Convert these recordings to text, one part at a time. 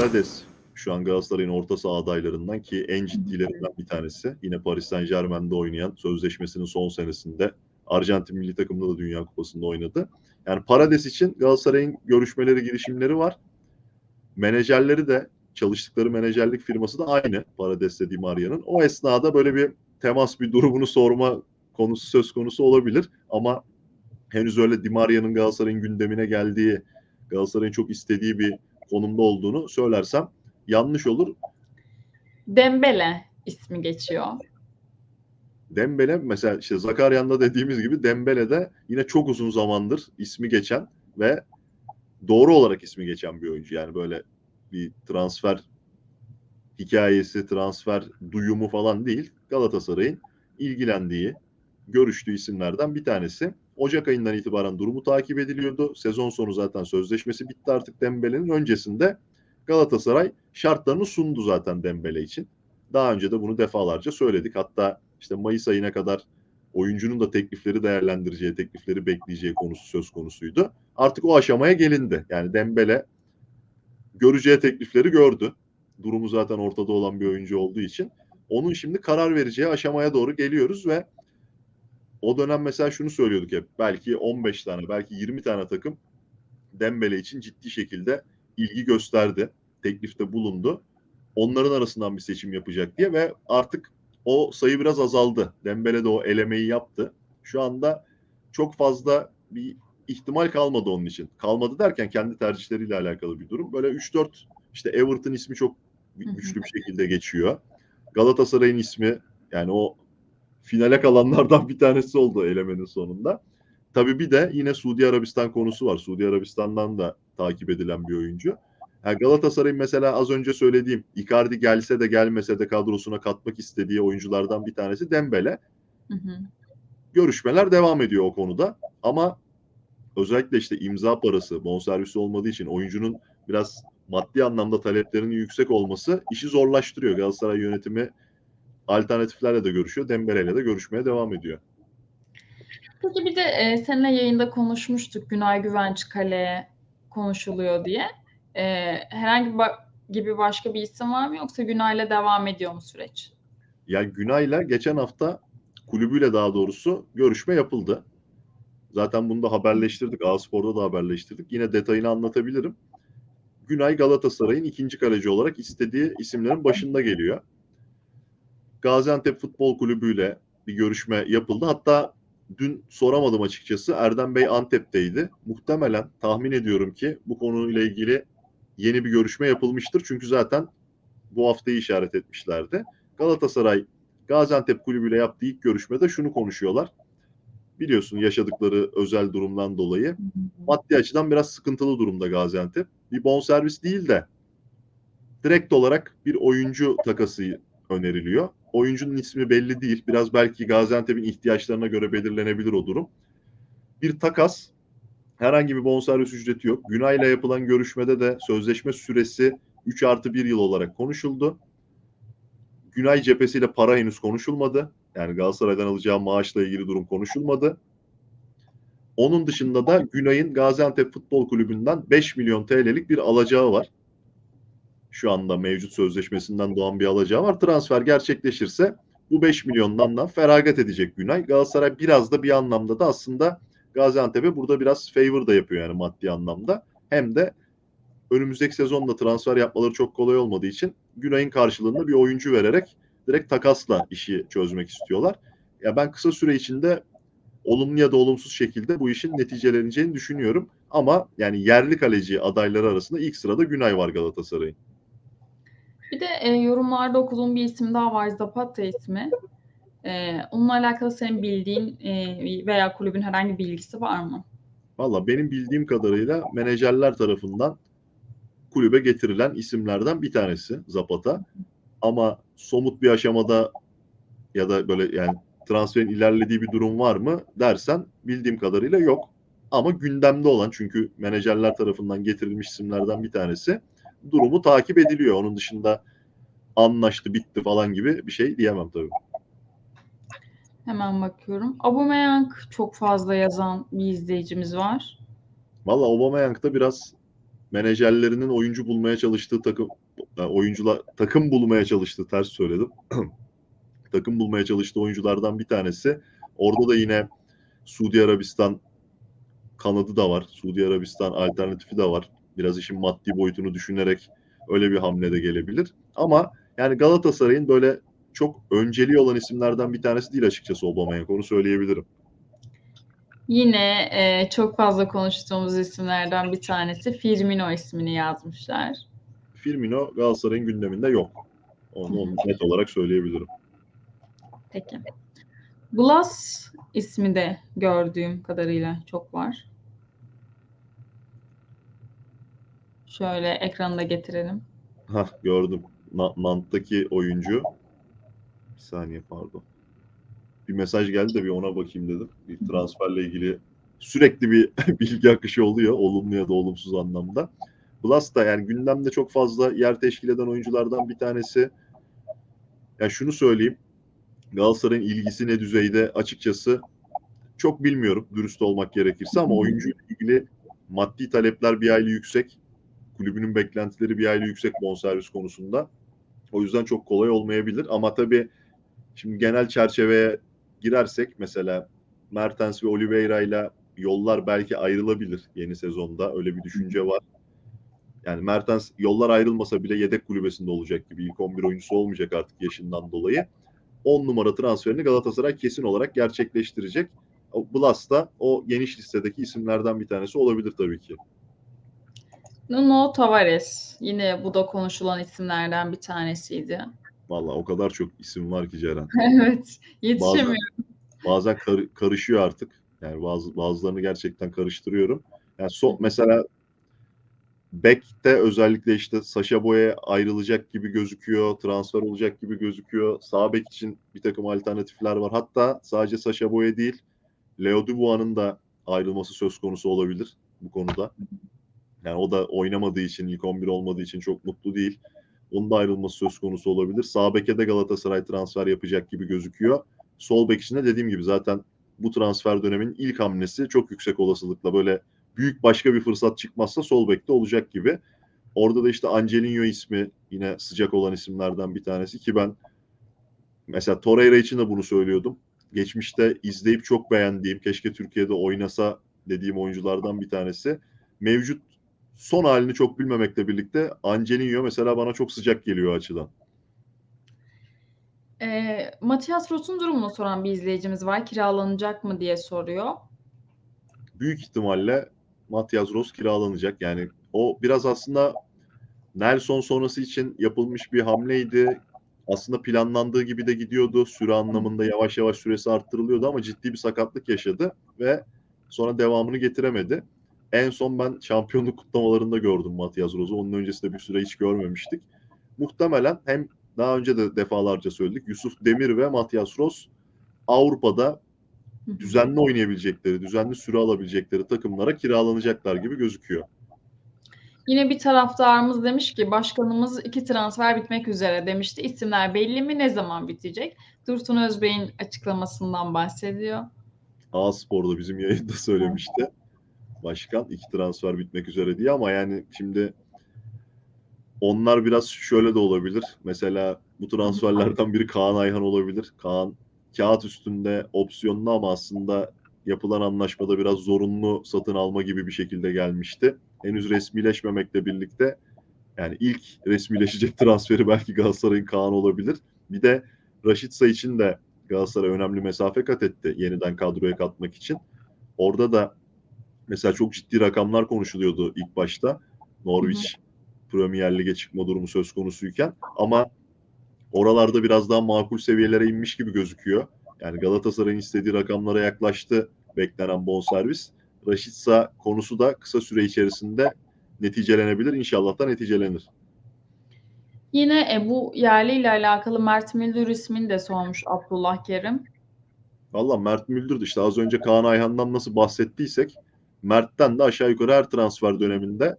Parades şu an Galatasaray'ın orta saha adaylarından ki en ciddilerinden bir tanesi. Yine Paris Saint Germain'de oynayan sözleşmesinin son senesinde Arjantin milli takımında da Dünya Kupası'nda oynadı. Yani Parades için Galatasaray'ın görüşmeleri, girişimleri var. Menajerleri de çalıştıkları menajerlik firması da aynı Parades'le Di Maria'nın. O esnada böyle bir temas, bir durumunu sorma konusu söz konusu olabilir. Ama henüz öyle Di Maria'nın Galatasaray'ın gündemine geldiği, Galatasaray'ın çok istediği bir konumda olduğunu söylersem yanlış olur. Dembele ismi geçiyor. Dembele mesela işte Zakaryan'da dediğimiz gibi Dembele de yine çok uzun zamandır ismi geçen ve doğru olarak ismi geçen bir oyuncu. Yani böyle bir transfer hikayesi, transfer duyumu falan değil. Galatasaray'ın ilgilendiği, görüştüğü isimlerden bir tanesi. Ocak ayından itibaren durumu takip ediliyordu. Sezon sonu zaten sözleşmesi bitti artık Dembele'nin. Öncesinde Galatasaray şartlarını sundu zaten Dembele için. Daha önce de bunu defalarca söyledik. Hatta işte Mayıs ayına kadar oyuncunun da teklifleri değerlendireceği, teklifleri bekleyeceği konusu söz konusuydu. Artık o aşamaya gelindi. Yani Dembele göreceği teklifleri gördü. Durumu zaten ortada olan bir oyuncu olduğu için. Onun şimdi karar vereceği aşamaya doğru geliyoruz ve o dönem mesela şunu söylüyorduk hep. Belki 15 tane, belki 20 tane takım Dembele için ciddi şekilde ilgi gösterdi. Teklifte bulundu. Onların arasından bir seçim yapacak diye ve artık o sayı biraz azaldı. Dembele de o elemeyi yaptı. Şu anda çok fazla bir ihtimal kalmadı onun için. Kalmadı derken kendi tercihleriyle alakalı bir durum. Böyle 3-4 işte Everton ismi çok güçlü bir şekilde geçiyor. Galatasaray'ın ismi yani o finale kalanlardan bir tanesi oldu elemenin sonunda. Tabii bir de yine Suudi Arabistan konusu var. Suudi Arabistan'dan da takip edilen bir oyuncu. Yani Galatasaray'ın mesela az önce söylediğim Icardi gelse de gelmese de kadrosuna katmak istediği oyunculardan bir tanesi Dembele. Hı hı. Görüşmeler devam ediyor o konuda. Ama özellikle işte imza parası, bonservisi olmadığı için oyuncunun biraz maddi anlamda taleplerinin yüksek olması işi zorlaştırıyor. Galatasaray yönetimi alternatiflerle de görüşüyor. Dembele'yle de görüşmeye devam ediyor. Peki bir de e, seninle yayında konuşmuştuk Günay Güvenç Kale konuşuluyor diye. E, herhangi ba- gibi başka bir isim var mı yoksa Günay'la devam ediyor mu süreç? Yani Günay'la geçen hafta kulübüyle daha doğrusu görüşme yapıldı. Zaten bunu da haberleştirdik. A-Spor'da da haberleştirdik. Yine detayını anlatabilirim. Günay Galatasaray'ın ikinci kaleci olarak istediği isimlerin başında geliyor. Gaziantep Futbol Kulübü ile bir görüşme yapıldı. Hatta dün soramadım açıkçası. Erdem Bey Antep'teydi. Muhtemelen tahmin ediyorum ki bu konuyla ilgili yeni bir görüşme yapılmıştır. Çünkü zaten bu haftayı işaret etmişlerdi. Galatasaray Gaziantep Kulübü ile yaptığı ilk görüşmede şunu konuşuyorlar. Biliyorsun yaşadıkları özel durumdan dolayı maddi açıdan biraz sıkıntılı durumda Gaziantep. Bir bonservis değil de direkt olarak bir oyuncu takası öneriliyor. Oyuncunun ismi belli değil. Biraz belki Gaziantep'in ihtiyaçlarına göre belirlenebilir o durum. Bir takas, herhangi bir bonservis ücreti yok. Günay'la yapılan görüşmede de sözleşme süresi 3 artı 1 yıl olarak konuşuldu. Günay cephesiyle para henüz konuşulmadı. Yani Galatasaray'dan alacağı maaşla ilgili durum konuşulmadı. Onun dışında da Günay'ın Gaziantep Futbol Kulübü'nden 5 milyon TL'lik bir alacağı var. Şu anda mevcut sözleşmesinden doğan bir alacağı var. Transfer gerçekleşirse bu 5 milyondan da feragat edecek Günay. Galatasaray biraz da bir anlamda da aslında Gaziantep'e burada biraz favor da yapıyor yani maddi anlamda. Hem de önümüzdeki sezonda transfer yapmaları çok kolay olmadığı için Günay'ın karşılığında bir oyuncu vererek direkt takasla işi çözmek istiyorlar. Ya ben kısa süre içinde olumlu ya da olumsuz şekilde bu işin neticeleneceğini düşünüyorum. Ama yani yerli kaleci adayları arasında ilk sırada Günay var Galatasaray'ın. Bir de e, yorumlarda okuduğum bir isim daha var Zapata ismi. E, onunla alakalı senin bildiğin e, veya kulübün herhangi bir bilgisi var mı? Valla benim bildiğim kadarıyla menajerler tarafından kulübe getirilen isimlerden bir tanesi Zapata. Ama somut bir aşamada ya da böyle yani transferin ilerlediği bir durum var mı dersen bildiğim kadarıyla yok. Ama gündemde olan çünkü menajerler tarafından getirilmiş isimlerden bir tanesi durumu takip ediliyor. Onun dışında anlaştı, bitti falan gibi bir şey diyemem tabii. Hemen bakıyorum. Aubameyang çok fazla yazan bir izleyicimiz var. Valla Aubameyang'da biraz menajerlerinin oyuncu bulmaya çalıştığı takım yani oyuncular takım bulmaya çalıştığı ters söyledim. takım bulmaya çalıştığı oyunculardan bir tanesi. Orada da yine Suudi Arabistan kanadı da var. Suudi Arabistan alternatifi de var. Biraz işin maddi boyutunu düşünerek öyle bir hamle de gelebilir. Ama yani Galatasaray'ın böyle çok önceliği olan isimlerden bir tanesi değil açıkçası Aubameyang. Onu söyleyebilirim. Yine e, çok fazla konuştuğumuz isimlerden bir tanesi Firmino ismini yazmışlar. Firmino Galatasaray'ın gündeminde yok. Onu, onu net olarak söyleyebilirim. Peki. Blas ismi de gördüğüm kadarıyla çok var. Şöyle ekranı getirelim. Hah gördüm. Na- Nant'taki oyuncu. Bir saniye pardon. Bir mesaj geldi de bir ona bakayım dedim. Bir transferle ilgili sürekli bir bilgi akışı oluyor. Olumlu ya da olumsuz anlamda. Blas da yani gündemde çok fazla yer teşkil eden oyunculardan bir tanesi. Ya şunu söyleyeyim. Galatasaray'ın ilgisi ne düzeyde açıkçası çok bilmiyorum dürüst olmak gerekirse ama oyuncuyla ilgili maddi talepler bir hayli yüksek. Kulübünün beklentileri bir hayli yüksek bonservis konusunda. O yüzden çok kolay olmayabilir ama tabii şimdi genel çerçeveye girersek mesela Mertens ve Oliveira ile yollar belki ayrılabilir yeni sezonda. Öyle bir düşünce var. Yani Mertens yollar ayrılmasa bile yedek kulübesinde olacak gibi ilk 11 oyuncusu olmayacak artık yaşından dolayı. 10 numara transferini Galatasaray kesin olarak gerçekleştirecek. Blas da o geniş listedeki isimlerden bir tanesi olabilir tabii ki. Nuno Tavares. Yine bu da konuşulan isimlerden bir tanesiydi. Valla o kadar çok isim var ki Ceren. evet. Yetişemiyorum. Bazen, bazen kar, karışıyor artık. Yani bazı bazılarını gerçekten karıştırıyorum. Yani so, mesela Beck'te özellikle işte Sasha Boy'a ayrılacak gibi gözüküyor. Transfer olacak gibi gözüküyor. Sağ bek için bir takım alternatifler var. Hatta sadece Sasha Boy'a değil Leo Dubois'ın da ayrılması söz konusu olabilir bu konuda. Yani o da oynamadığı için, ilk 11 olmadığı için çok mutlu değil. Onun da ayrılması söz konusu olabilir. Sağ beke de Galatasaray transfer yapacak gibi gözüküyor. Sol bek için de dediğim gibi zaten bu transfer döneminin ilk hamlesi çok yüksek olasılıkla böyle büyük başka bir fırsat çıkmazsa sol bekte olacak gibi. Orada da işte Angelino ismi yine sıcak olan isimlerden bir tanesi ki ben mesela Torreira için de bunu söylüyordum. Geçmişte izleyip çok beğendiğim, keşke Türkiye'de oynasa dediğim oyunculardan bir tanesi. Mevcut son halini çok bilmemekle birlikte Angelino mesela bana çok sıcak geliyor açıdan. E, Matias Ross'un durumunu soran bir izleyicimiz var. Kiralanacak mı diye soruyor. Büyük ihtimalle Matias Ross kiralanacak. Yani o biraz aslında Nelson sonrası için yapılmış bir hamleydi. Aslında planlandığı gibi de gidiyordu. Süre anlamında yavaş yavaş süresi arttırılıyordu ama ciddi bir sakatlık yaşadı ve sonra devamını getiremedi. En son ben şampiyonluk kutlamalarında gördüm Matias Ross'u. Onun öncesinde bir süre hiç görmemiştik. Muhtemelen hem daha önce de defalarca söyledik. Yusuf Demir ve Matias Ross Avrupa'da düzenli oynayabilecekleri, düzenli süre alabilecekleri takımlara kiralanacaklar gibi gözüküyor. Yine bir taraftarımız demiş ki başkanımız iki transfer bitmek üzere demişti. İsimler belli mi? Ne zaman bitecek? Dursun Özbey'in açıklamasından bahsediyor. A Spor'da bizim yayında söylemişti. Başkan iki transfer bitmek üzere diye ama yani şimdi onlar biraz şöyle de olabilir. Mesela bu transferlerden biri Kaan Ayhan olabilir. Kaan kağıt üstünde opsiyonlu ama aslında yapılan anlaşmada biraz zorunlu satın alma gibi bir şekilde gelmişti. Henüz resmileşmemekle birlikte yani ilk resmileşecek transferi belki Galatasaray'ın Kaan olabilir. Bir de Raşitsa için de Galatasaray önemli mesafe kat etti yeniden kadroya katmak için. Orada da mesela çok ciddi rakamlar konuşuluyordu ilk başta. Norwich Premier Lig'e çıkma durumu söz konusuyken ama oralarda biraz daha makul seviyelere inmiş gibi gözüküyor. Yani Galatasaray'ın istediği rakamlara yaklaştı beklenen bonservis. Raşitsa konusu da kısa süre içerisinde neticelenebilir. İnşallah da neticelenir. Yine e, bu yerli ile alakalı Mert Müldür ismini de sormuş Abdullah Kerim. Valla Mert Müldür işte az önce Kaan Ayhan'dan nasıl bahsettiysek Mert'ten de aşağı yukarı her transfer döneminde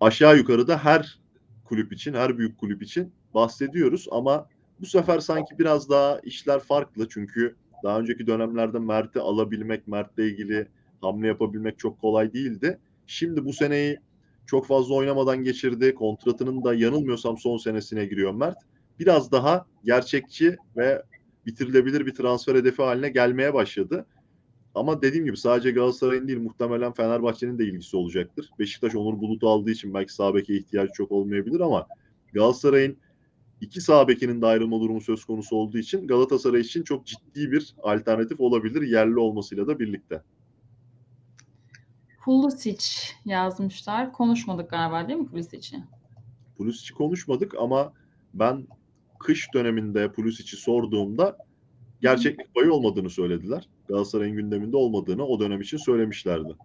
aşağı yukarı da her kulüp için, her büyük kulüp için bahsediyoruz ama bu sefer sanki biraz daha işler farklı çünkü daha önceki dönemlerde Mert'i alabilmek, Mert'le ilgili hamle yapabilmek çok kolay değildi. Şimdi bu seneyi çok fazla oynamadan geçirdi. Kontratının da yanılmıyorsam son senesine giriyor Mert. Biraz daha gerçekçi ve bitirilebilir bir transfer hedefi haline gelmeye başladı. Ama dediğim gibi sadece Galatasaray'ın değil muhtemelen Fenerbahçe'nin de ilgisi olacaktır. Beşiktaş Onur Bulut'u aldığı için belki sağ beke ihtiyacı çok olmayabilir ama Galatasaray'ın iki sağ bekinin de ayrılma durumu söz konusu olduğu için Galatasaray için çok ciddi bir alternatif olabilir yerli olmasıyla da birlikte. Pulisic yazmışlar. Konuşmadık galiba değil mi Pulisic'i? Pulisic'i konuşmadık ama ben kış döneminde Pulisic'i sorduğumda gerçeklik payı olmadığını söylediler. Galatasaray'ın gündeminde olmadığını o dönem için söylemişlerdi.